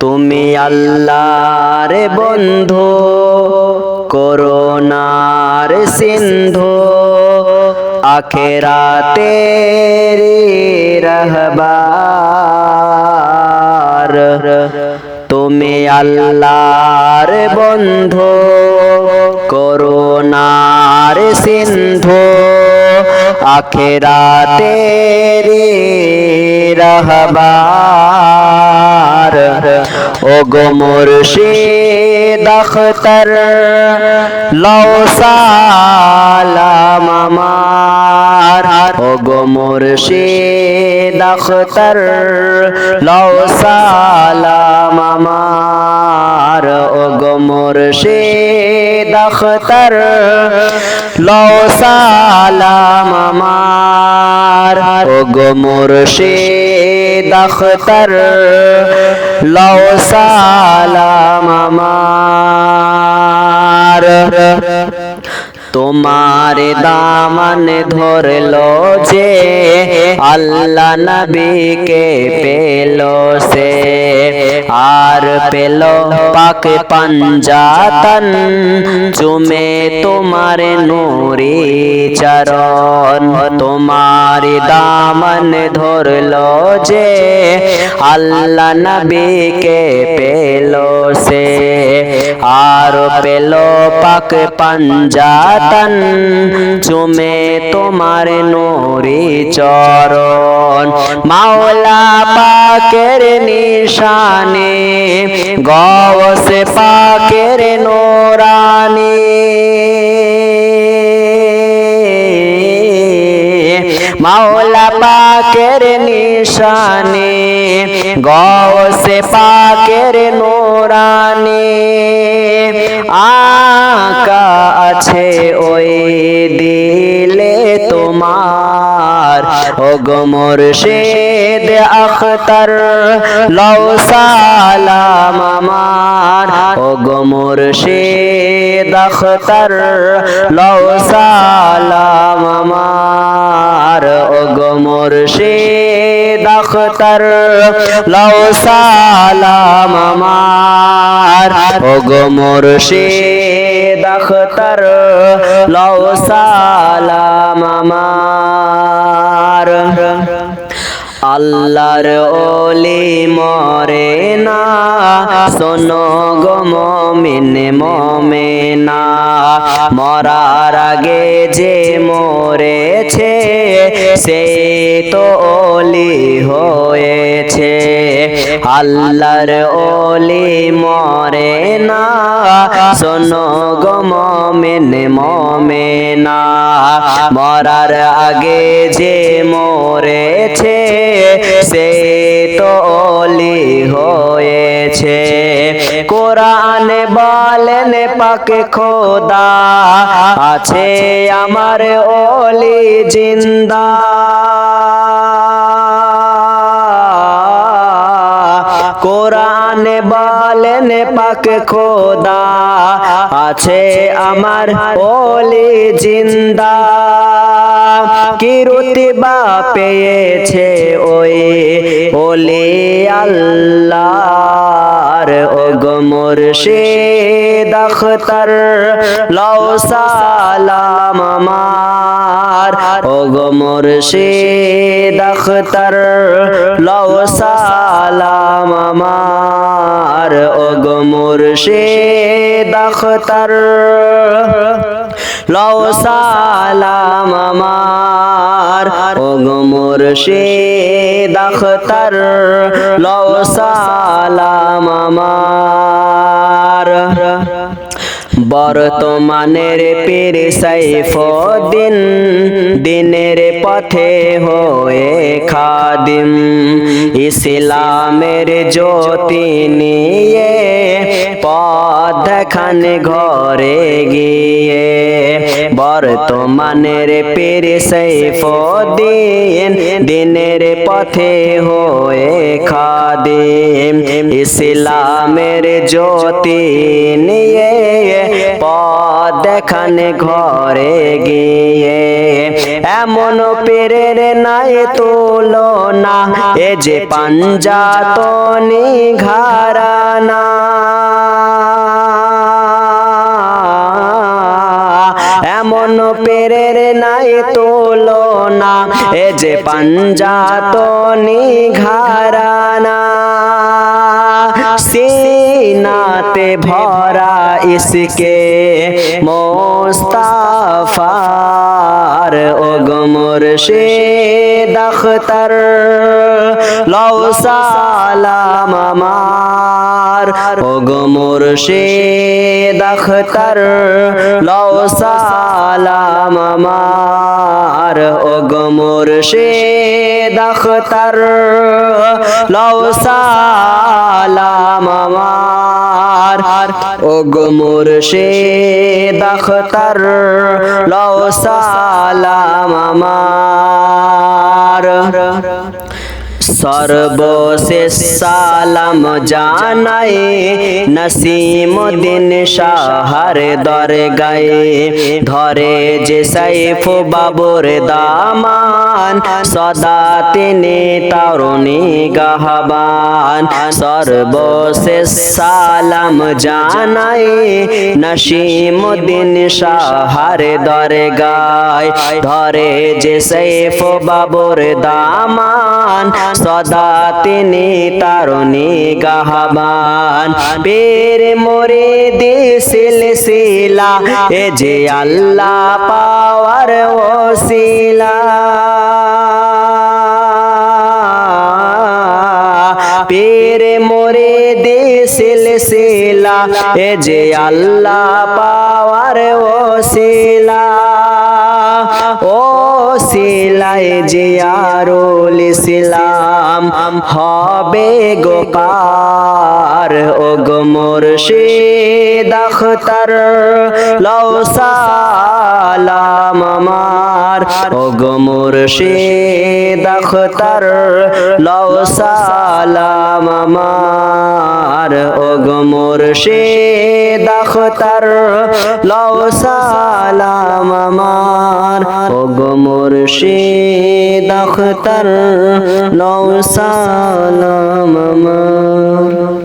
তুমি আল্লাহর বন্ধু করোনার সিন্ধু আখেরা আখেরাতে রহবার। তুমি আল্লাহর বন্ধু করোনার সিন্ধু আখেরা আখেরাতে রহবার। ও গো মুর্শিদ আখতার, লও সালাম আমার। ও গো মুর্শিদ আখতার, লও সালাম আমার। ও গো মুর্শিদ আখতার, লও সালাম আমার। ও গো মুর্শিদ আখতার, লও সালাম আমার। তোমার দামান ধরলো যে আল্লাহ নবীকে পেল সে। আর পেল পাক পাঞ্জাতন চুমে তোমার নুরি চরণ। তোমার দামন ধরলো যে আল্লাহ নবীকে পেল সে। আর পেল পাক পাঞ্জাতন চুমে তোমার নুরি চরণ। মাওলা পাকের নিশানে গৌস পাকের নোরানি। মাওলা পাকের নিশানে গৌসে পাকের নোরানি। আকা আছে ওই দিলে তোমার ও গো মুর্শিদ আখতার লও সালাম আমার। ও গো মুর্শিদ আখতার লও সালাম আমার। ও গো মুর্শিদ আখতার লও সালাম আমার। ও গো মুর্শিদ আখতার লও সালাম আমার। আল্লাহর ওলি মরে না। শোনো গো মমিন, মমেনা, মরার আগে যে মরেছে, সে তো ওলি হয়েছে। আল্লাহর ওলি মরে না। শোনো গো মমিন, মমেনা। মরার আগে যে মরেছে, সে তো অলি হয়েছে। কোরআন বলেন, পাকে খোদা আছে আমার ওলি জিন্দা। কোরআন বলেন পাক খোদা আছে আমার ওলি জিন্দা। কি রুতিবা পেয়েছে ওই ওলি আল্লাহর ও গো মুর্শিদ, আখতার লও সালাম আমার। ও গো মুর্শিদ, আখতার লও সালাম আমার। ও গো মুর্শিদ, আখতার লও সালাম আমার। ও গো মুর্শিদ, আখতার লও সালাম আমার। বর্তমানের পীর সাইফুদ্দিন দিনের পথে হয়ে খাদিম। ইসলামের জ্যোতি নিয়ে পথ ঘরে গিয়ে। বর্তমানের পীর সাইফুদ্দিন দিনের পথে হয়ে খাদিম। ইসলামের জ্যোতি নিয়ে পথ দেখান ঘরে গিয়ে। এমন পেরের নাই তোলো না এ যে পাঞ্জাতনি ঘরানা এমন পেরের নাই তোলো না এ যে পাঞ্জাতনি ঘরানা সিনাতে ভরা ইসকে মোস্তাফার ও গমর সে দখতর লও সালাম আমার। ও গমর সে দখতর লও সালাম আমার। ও গমর সে দখতর লও সালাম আমার। ও গমর সে দখতর লও সালাম আমার। সর্বশেষ সালাম জানাই নসিমুদ্দিন শাহর দরগায়ে। ধরে যে সাইফ বাবুর দামান, সদা তিনি তরুণী গাহবান সর্বশেষ সালাম জানাই নসিমুদ্দিন শাহর দরগায়। ধরে যে সাইফ বাবুর দামান সদা তিনি তারুণী গাহবান পের মোরে দিল শিলা এ যে আল্লাহ পাওয়ার ওসিলা। পের মোরে দিল শিলা এ যে আল্লাহ পাওয়ার ওসিলা। সিলাই আরও ইসলাম হবে গোপার ও গো মুর্শিদ আখতার লও সালাম আমার। ও গো মুর্শিদ আখতার লও সালাম আমার। ও গো মুর্শিদ আখতার লও সালাম আমার। ও গো মুর্শিদ আখতার লও সালাম আমার।